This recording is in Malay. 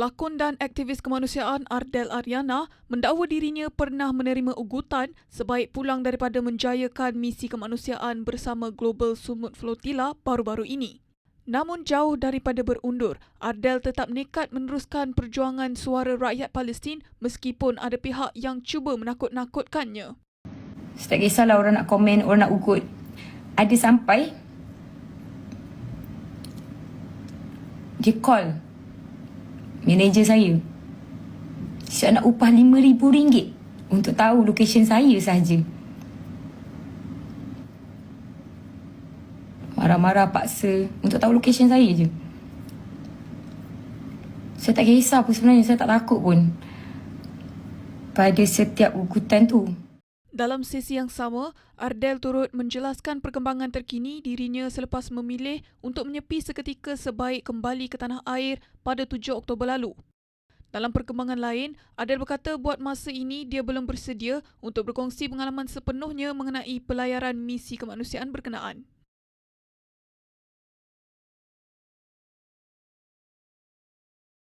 Pelakon dan aktivis kemanusiaan Ardel Ariana mendakwa dirinya pernah menerima ugutan sebaik pulang daripada menjayakan misi kemanusiaan bersama Global Sumut Flotilla baru-baru ini. Namun jauh daripada berundur, Ardel tetap nekat meneruskan perjuangan suara rakyat Palestin meskipun ada pihak yang cuba menakut-nakutkannya. Tak kisahlah orang nak komen, orang nak ugut. Ada sampai dia call manager saya. Saya nak upah RM5,000 untuk tahu location saya saja. Marah-marah paksa untuk tahu location saya je. Saya tak kisah pun sebenarnya, saya tak takut pun. Pada setiap ugutan tu. Dalam sesi yang sama, Ardel turut menjelaskan perkembangan terkini dirinya selepas memilih untuk menyepi seketika sebaik kembali ke tanah air pada 7 Oktober lalu. Dalam perkembangan lain, Adel berkata buat masa ini dia belum bersedia untuk berkongsi pengalaman sepenuhnya mengenai pelayaran misi kemanusiaan berkenaan.